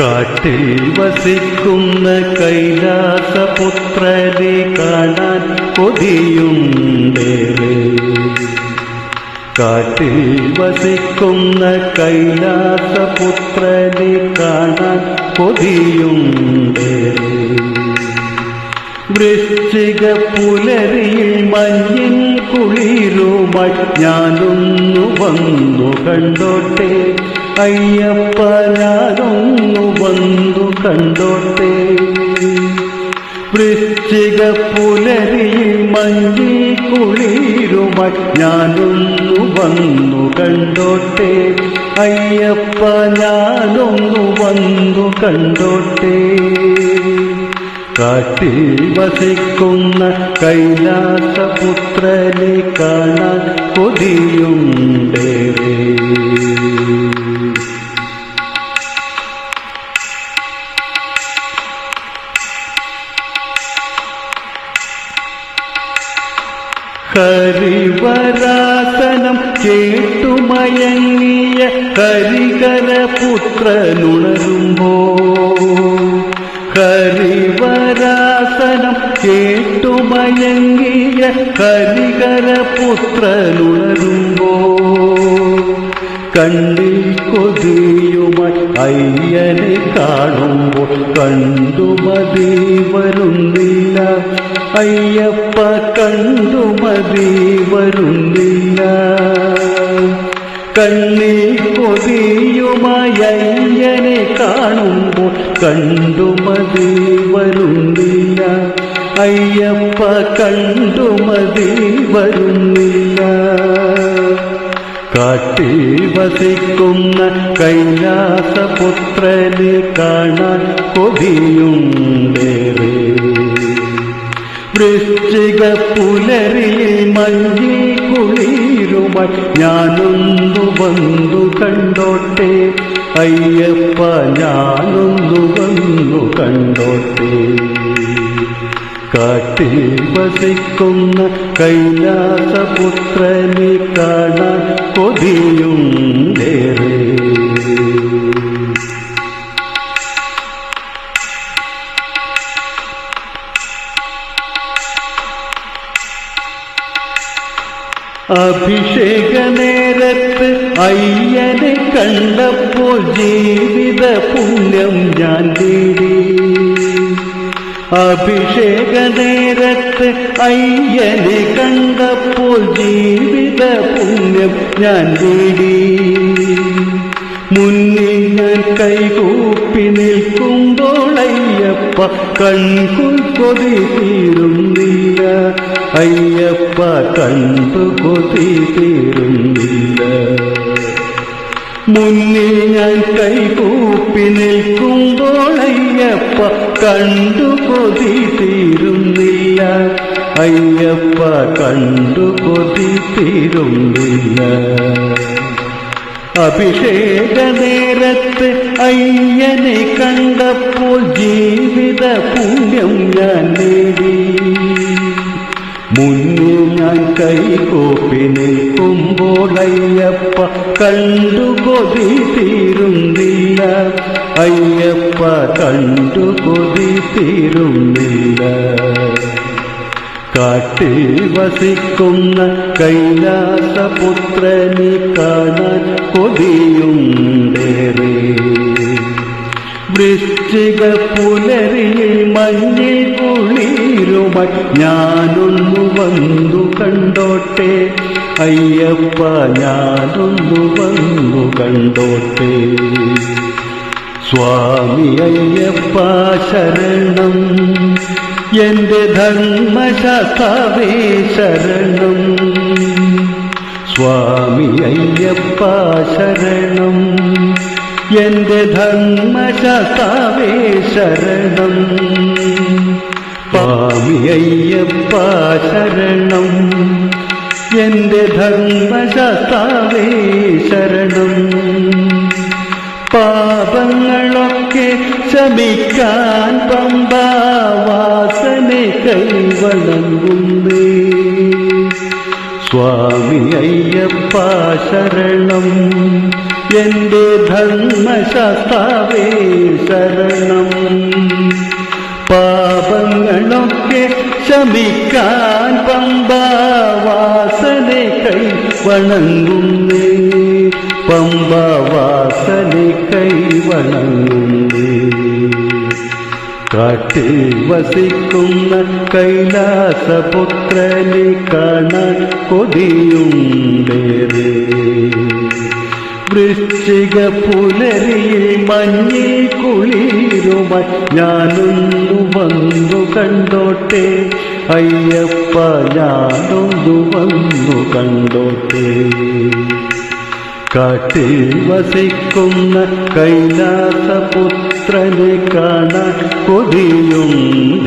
കാട്ടിൽ വസിക്കുന്ന കൈലാസപുത്രരെ കാണാൻ കൊതിയുണ്ടേറെ. കാട്ടിൽ വസിക്കുന്ന കൈലാസപുത്രനെ കാണാൻ കൊതിയുണ്ടേറെ. വൃശ്ചിക പുലരിയിൽ മഞ്ഞിൻ കുളിരുമ ഞാനൊന്നു വന്നു കണ്ടോട്ടെ. അയ്യപ്പ ഞാനൊന്നു വന്നു കണ്ടോട്ടെ. വൃശ്ചിക പുലരിയിൽ മഞ്ഞി കുളിരുമായി ഞാനൊന്നു വന്നു കണ്ടോട്ടെ. അയ്യപ്പ ഞാനൊന്നു വന്നു കണ്ടോട്ടെ. കാട്ടിൽ വസിക്കുന്ന കൈലാസപുത്രനെ കാണാൻ കൊതിയുണ്ടേറെ. ഹരിവരാസനം കേട്ടുമയങ്ങിയ കരികര പുത്രനുണരുമ്പോ. ഹരിവരാസനം കേട്ടുമയങ്ങിയ കരികര പുത്രനുണരുമ്പോ. കണ്ണിൽ കൊതിയുമായി അയ്യനെ കാണുമ്പോൾ കണ്ടുമതി വരുന്നില്ല അയ്യപ്പ കണ്ടുമതി വരുന്നില്ല കണ്ണിൽ കൊതിയുമായി അയ്യനെ കാണുമ്പോൾ കണ്ടുമതി വരുന്നില്ല അയ്യപ്പ കണ്ടുമതി വരുന്നില്ല കാട്ടിൽ വസിക്കുന്ന കൈലാസപുത്രനെ കാണാൻ കൊതിയുണ്ടേറെ വൃശ്ചിക പുലരി മഞ്ഞിൽ കുളിരുമായി ഞാനൊന്നു വന്നു കണ്ടോട്ടെ. അയ്യപ്പ ഞാനൊന്നു വന്നു കണ്ടോട്ടെ. കാട്ടിൽ വസിക്കുന്ന കൈലാസപുത്രനെ കാണാൻ കൊതിയുണ്ടേറെ. അഭിഷേക നേരത്ത് അയ്യനെ കണ്ടപ്പോൾ ജീവിത പുണ്യം ഞാൻ തേടി. അഭിഷേക നേരത്ത് അയ്യനെ കണ്ടപ്പോൾ ജീവിത പുണ്യം ഞാൻ തേടി. മുന്നിൽ ഞാൻ കൈകൂപ്പി നിൽക്കുമ്പോൾ അയ്യപ്പ കൺകുൾ കൊതി തീരുന്നില്ല അയ്യപ്പ കണ്ടു കൊതി തീരുന്നില്ല മുന്നിൽ ഞാൻ കൈകൂപ്പി നിൽക്കുമ്പോൾ അയ്യപ്പ കണ്ടു കൊതി തീരുന്നില്ല അയ്യപ്പ കണ്ടു കൊതി തീരുന്നില്ല അഭിഷേക നേരത്ത് അയ്യനെ കണ്ടപ്പോൾ ജീവിത പുണ്യം ഞാൻ നേടി. മുന്നിൽ ഞാൻ കൈകോപ്പി നിൽക്കുമ്പോൾ അയ്യപ്പ കണ്ടു കൊതി തീരുന്നില്ല. അയ്യപ്പ കണ്ടു കൊതി തീരുന്നില്ല. കാട്ടിൽ വസിക്കുന്ന കൈലാസപുത്രനെ കാണാൻ കൊതിയുണ്ടേറെ. വൃശ്ചിക പുലരിയിൽ മഞ്ഞിൽ കുളിരുമ ഞാനൊന്നു വന്നു കണ്ടോട്ടെ. അയ്യപ്പ ഞാനൊന്നു വന്നു കണ്ടോട്ടെ. സ്വാമി അയ്യപ്പ ശരണം. എന്റെ ധർമ്മശാസ്താവേ ശരണം സ്വാമി അയ്യപ്പ ശരണം എന്റെ ധർമ്മശാസ്താവേ ശരണം സ്വാമി അയ്യപ്പ ശരണം എന്റെ ധർമ്മശാസ്താവേ ശരണം പാപങ്ങളൊക്കെ ശമിക്കാൻ പമ്പാവാസനെ കൈവണങ്ങുന്നേ സ്വാമി അയ്യപ്പ ശരണം എന്റെ ധർമ്മശാസ്താവേ ശരണം. പാപങ്ങളൊക്കെ ശമിക്കാൻ പമ്പാവാസനെ കൈ വണങ്ങുന്നേ. പമ്പാവാസനെ കൈ വണങ്ങുന്നേ. കാട്ടിൽ വസിക്കുന്ന കൈലാസപുത്രനെ കാണാൻ കൊതിയുണ്ടേറെ വൃശ്ചിക പുലരിയിൽ മഞ്ഞിൽ കുളിരുമായി ഞാനൊന്നു വന്നു കണ്ടോട്ടെ. അയ്യപ്പ ഞാനൊന്നു വന്നു കണ്ടോട്ടെ. കാട്ടിൽ വസിക്കുന്ന കൈലാസപുത്രനെ കാണാൻ കൊതിയുണ്ടേ